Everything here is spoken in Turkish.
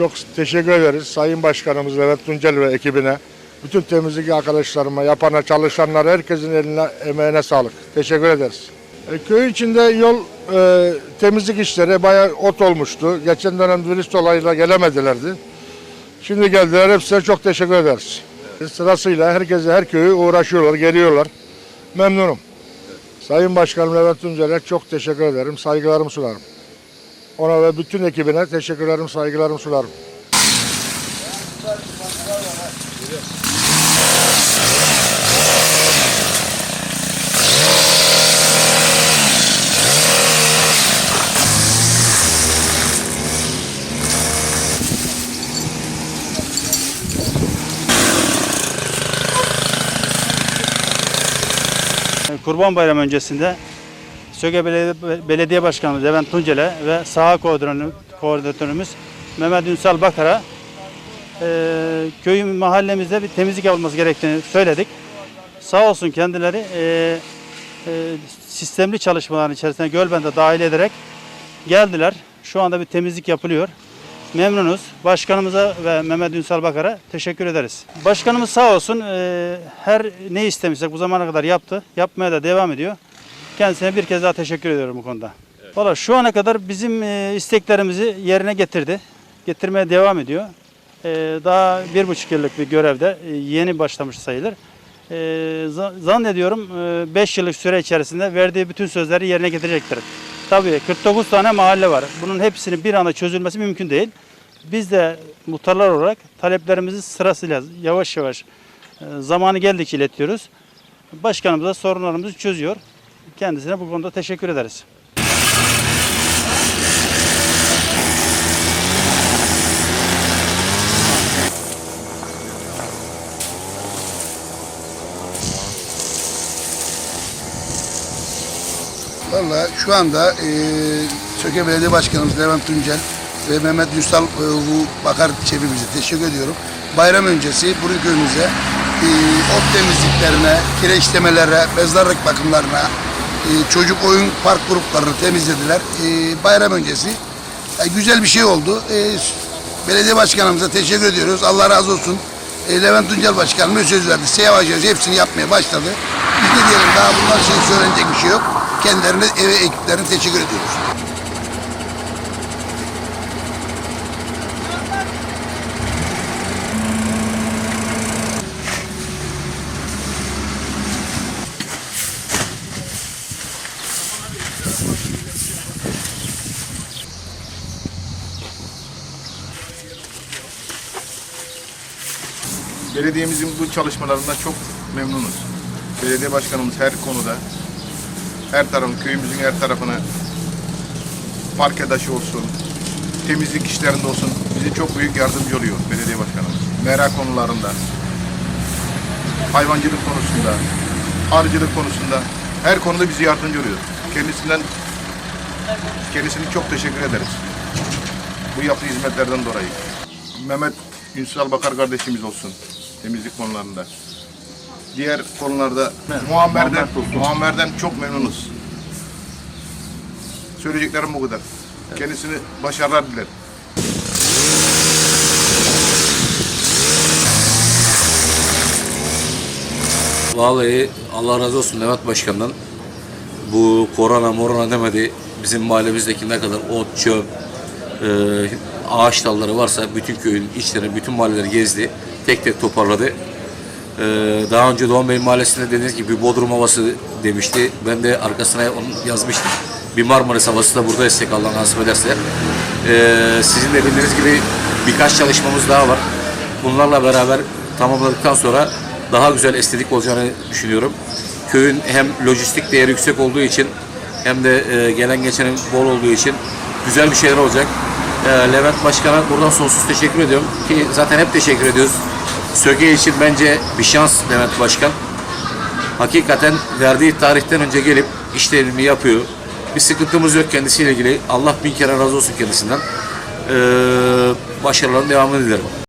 çok teşekkür ederiz Sayın Başkanımız Levent Tuncel ve ekibine. Bütün temizlik arkadaşlarıma, yapana, çalışanlara, herkesin eline, emeğine sağlık. Teşekkür ederiz. E, köy içinde yol e, temizlik işleri bayağı ot olmuştu. Geçen dönem virüs dolayıyla gelemedilerdi. Şimdi geldiler. Hepsine çok teşekkür ederiz. Sırasıyla herkese, her köyü uğraşıyorlar, geliyorlar. Memnunum. Sayın Başkanım Levent Tuncel'e çok teşekkür ederim. Saygılarımı sunarım. Ona ve bütün ekibine teşekkürlerimi, saygılarımı sunarım. Kurban Bayramı öncesinde Söke Belediye, Belediye Başkanı Levent Tuncel'e ve saha koordinatörü- koordinatörümüz Mehmet Ünsal Bakar'a e, köyün mahallemizde bir temizlik yapılması gerektiğini söyledik. Sağ olsun kendileri e, e, sistemli çalışmaların içerisine Gölben'de dahil ederek geldiler. Şu anda bir temizlik yapılıyor. Memnunuz. Başkanımıza ve Mehmet Ünsal Bakar'a teşekkür ederiz. Başkanımız sağ olsun e, her ne istemişsek bu zamana kadar yaptı. Yapmaya da devam ediyor. Kendisine bir kez daha teşekkür ediyorum bu konuda. Valla şu ana kadar bizim e, isteklerimizi yerine getirdi. Getirmeye devam ediyor. E, daha bir buçuk yıllık bir görevde e, yeni başlamış sayılır. Za- zannediyorum 5 yıllık süre içerisinde verdiği bütün sözleri yerine getirecektir. Tabii 49 tane mahalle var. Bunun hepsinin bir anda çözülmesi mümkün değil. Biz de muhtarlar olarak taleplerimizi sırasıyla yavaş yavaş zamanı geldikçe iletiyoruz. Başkanımız da sorunlarımızı çözüyor. Kendisine bu konuda teşekkür ederiz. Valla şu anda e, Söke Belediye Başkanımız Levent Tuncel ve Mehmet Ünsal e, bu Bakar çevremize teşekkür ediyorum. Bayram öncesi Burun köyümüze e, ot temizliklerine, kireçlemelere, mezarlık bakımlarına, e, çocuk oyun park gruplarını temizlediler. E, bayram öncesi e, güzel bir şey oldu. Belediye başkanımıza teşekkür ediyoruz. Allah razı olsun. Levent Tuncel Başkanımız söz verdi. Size hepsini yapmaya başladı. Biz de diyelim daha bundan şey söylenecek bir şey yok. Kendilerine eve ekiplerine teşekkür ediyoruz. Belediyemizin bu çalışmalarından çok memnunuz. Belediye başkanımız her konuda, her tarafın, köyümüzün her tarafına park edaşı olsun, temizlik işlerinde olsun bize çok büyük yardımcı oluyor belediye başkanımız. Merak konularında, hayvancılık konusunda, arıcılık konusunda her konuda bize yardımcı oluyor. Kendisinden kendisine çok teşekkür ederiz. Bu yaptığı hizmetlerden dolayı. Mehmet Ünsal Bakar kardeşimiz olsun temizlik konularında. Diğer konularda Muammer'den, Muammer'den çok memnunuz. Söyleyeceklerim bu kadar. Kendisini başarılar dilerim. Vallahi Allah razı olsun Levent Başkan'dan. Bu korona morona demedi. Bizim mahallemizdeki ne kadar ot, çöp, e, ağaç dalları varsa bütün köyün içlerini, bütün mahalleleri gezdi. Tek tek toparladı. E, daha önce Doğan Bey Mahallesi'nde dediğiniz gibi Bodrum havası demişti. Ben de arkasına onu yazmıştım. Bir Marmaris havası da burada istek Allah nasip ederse. E, sizin de bildiğiniz gibi birkaç çalışmamız daha var. Bunlarla beraber tamamladıktan sonra daha güzel estetik olacağını düşünüyorum. Köyün hem lojistik değeri yüksek olduğu için hem de e, gelen geçenin bol olduğu için güzel bir şeyler olacak. E, Levent Başkan'a buradan sonsuz teşekkür ediyorum ki zaten hep teşekkür ediyoruz. Söge için bence bir şans Levent Başkan. Hakikaten verdiği tarihten önce gelip işlerini yapıyor. Bir sıkıntımız yok kendisiyle ilgili. Allah bin kere razı olsun kendisinden. E, başarıların devamını dilerim.